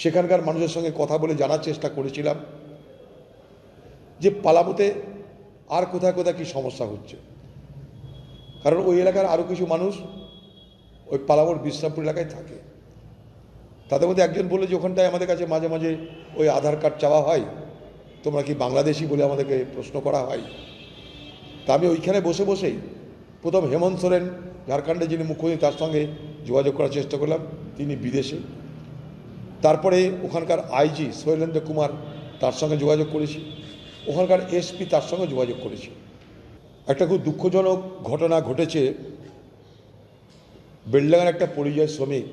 সেখানকার মানুষের সঙ্গে কথা বলে জানার চেষ্টা করেছিলাম যে পালামোতে আর কোথায় কোথায় কী সমস্যা হচ্ছে। কারণ ওই এলাকার আরও কিছু মানুষ ওই পালামোর বিশ্রামপুর এলাকায় থাকে। তাদের মধ্যে একজন বলল যে ওখানটায় আমাদের কাছে মাঝে মাঝে ওই আধার কার্ড চাওয়া হয়, তোমরা কি বাংলাদেশি বলে আমাদেরকে প্রশ্ন করা হয়? তা আমি ওইখানে বসে বসেই প্রথম হেমন্ত সোরেন, ঝাড়খণ্ডের যিনি মুখ্যমন্ত্রী, তার সঙ্গে যোগাযোগ করার চেষ্টা করলাম। তিনি বিদেশে। তারপরে ওখানকার আইজি শৈলেন্দ্র কুমার তার সঙ্গে যোগাযোগ করেছি। ওখানকার এসপি তার সঙ্গে যোগাযোগ করেছি। একটা খুব দুঃখজনক ঘটনা ঘটেছে। বেলডাঙ্গার একটা পরিযায়ী শ্রমিক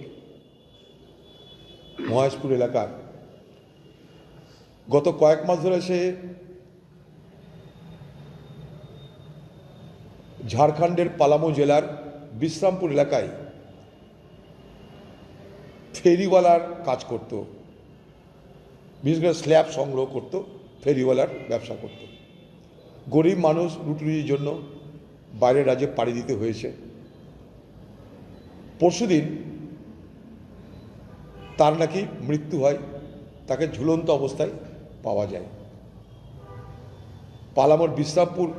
মহেশপুর এলাকার। গত কয়েক মাস ধরে সে ঝাড়খণ্ডের পালামো জেলার বিশ্রামপুর এলাকায় ফেরিওয়ালার কাজ করত। বিশেষ করে স্ল্যাব সংগ্রহ করত, ফেরিওয়ালার ব্যবসা করত। গরিব মানুষ রুটির জন্য বাইরের রাজ্যে পাড়ি দিতে হয়েছে। পরশুদিন তার নাকি মৃত্যু হয়, তাকে ঝুলন্ত অবস্থায় পাওয়া যায়। পালামোর বিশ্রামপুর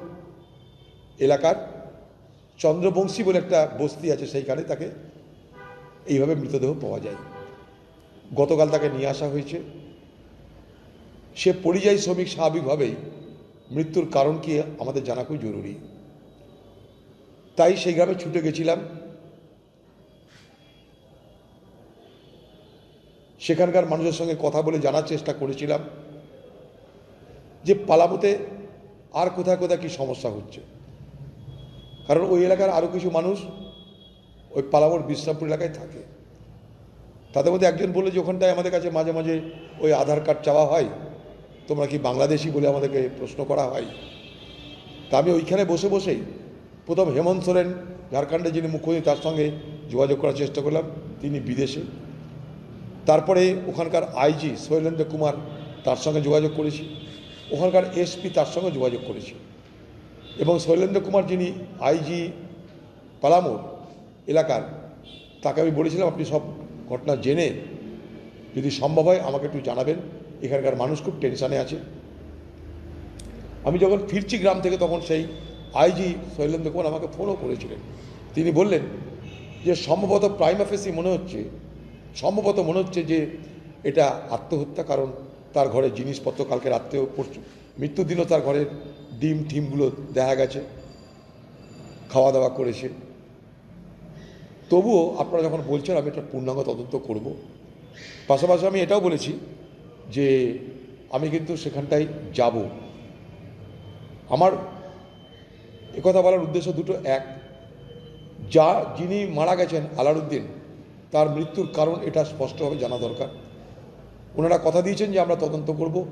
এলাকার চন্দ্রবংশী বলে একটা বস্তি আছে, সেইখানে তাকে এইভাবে মৃতদেহ পাওয়া যায়। গতকাল তাকে নিয়ে আসা হয়েছে। সে পরিযায়ী শ্রমিক স্বাভাবিকভাবেই মৃত্যুর কারণ কি আমাদের জানা খুব জরুরি। তাই সেই গ্রামে ছুটে গেছিলাম। সেখানকার মানুষের সঙ্গে কথা বলে জানার চেষ্টা করেছিলাম যে পালামোতে আর কোথায় কোথায় কী সমস্যা হচ্ছে। কারণ ওই এলাকার আরও কিছু মানুষ ওই পালামোর বিশ্রামপুর এলাকায় থাকে। তাদের মধ্যে একজন বলল যে ওখানটায় আমাদের কাছে মাঝে মাঝে ওই আধার কার্ড চাওয়া হয়। তোমরা কি বাংলাদেশি বলে আমাদেরকে প্রশ্ন করা হয়? তা আমি ওইখানে বসে বসেই প্রথম হেমন্ত সোরেন, ঝাড়খণ্ডের যিনি মুখ্যমন্ত্রী তার সঙ্গে যোগাযোগ করার চেষ্টা করলাম। তিনি বিদেশে। তারপরে ওখানকার আইজি শৈলেন্দ্র কুমার তার সঙ্গে যোগাযোগ করেছি। ওখানকার এসপি তার সঙ্গে যোগাযোগ করেছি। এবং শৈলেন্দ্র কুমার যিনি আইজি পালামোর এলাকার, তাকে আমি বলেছিলাম, আপনি সব ঘটনা জেনে যদি সম্ভব হয় আমাকে একটু জানাবেন। এখানকার মানুষ খুব টেনশানে আছে। আমি যখন ফিরছি গ্রাম থেকে তখন সেই আইজি শৈলেন্দ্র কুমার আমাকে ফোনও করেছিলেন। তিনি বললেন যে, সম্ভবত প্রাইম অফিসই মনে হচ্ছে, সম্ভবত মনে হচ্ছে যে, এটা আত্মহত্যা কারণ তার ঘরে জিনিসপত্র কালকে রাত্রেও পরশু মৃত্যুর দিনও তার ঘরের ডিম, টিমগুলো দেখা গেছে, খাওয়া দাওয়া করেছে। তবুও আপনারা যখন বলছেন, আমি একটা পূর্ণাঙ্গ তদন্ত করব। পাশাপাশি আমি এটাও বলেছি যে আমি কিন্তু সেখানটায় যাব। আমার একথা বলার উদ্দেশ্য দুটো, এক, যা যিনি মারা গেছেন আলারউদ্দিন তার মৃত্যুর কারণ এটা স্পষ্টভাবে জানা দরকার। ওনারা কথা দিয়েছেন যে আমরা তদন্ত করব।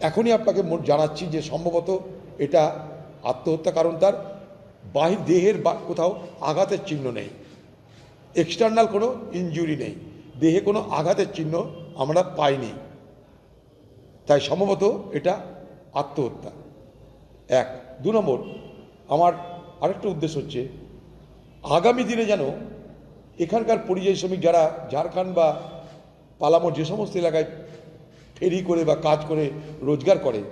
এখনই আপনাকে জানাচ্ছি যে সম্ভবত এটা আত্মহত্যা কারণ, তার বাহির দেহের বা, কোথাও আঘাতের চিহ্ন নেই। এক্সটার্নাল কোনো ইনজুরি নেই। দেহে কোনো আঘাতের চিহ্ন আমরা পাইনি। তাই সম্ভবত এটা আত্মহত্যা। এক। দু নম্বর, আমার আরেকটা উদ্দেশ্য হচ্ছে, আগামী দিনে যেন এখানকার পরিযায়ী শ্রমিক যারা ঝাড়খণ্ড বা পালামোর যে সমস্ত এলাকায় ফেরি করে বা কাজ করে, রোজগার করে,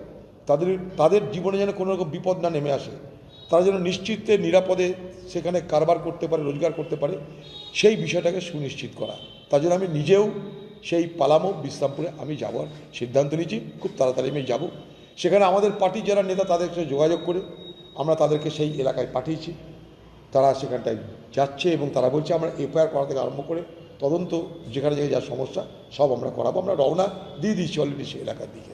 তাদের তাদের জীবনে যেন কোনো রকম বিপদ না নেমে আসে। তারা যেন নিশ্চিতে নিরাপদে সেখানে কারবার করতে পারে, রোজগার করতে পারে, সেই বিষয়টাকে সুনিশ্চিত করা। তার জন্য আমি নিজেও সেই পালামো বিশ্রামপুরে আমি যাওয়ার সিদ্ধান্ত নিয়েছি, খুব তাড়াতাড়ি আমি যাব। সেখানে আমাদের পার্টির যারা নেতা তাদের সাথে যোগাযোগ করে আমরা তাদেরকে সেই এলাকায় পাঠিয়েছি। তারা সেখানটায় যাচ্ছে এবং তারা বলছে, আমরা এফআইআর করা থেকে আরম্ভ করে তদন্ত, যেখানে যেখানে যা সমস্যা, সব আমরা করাবো। আমরা রওনা দিয়ে দিচ্ছি অলরেডি সেই এলাকার দিকে।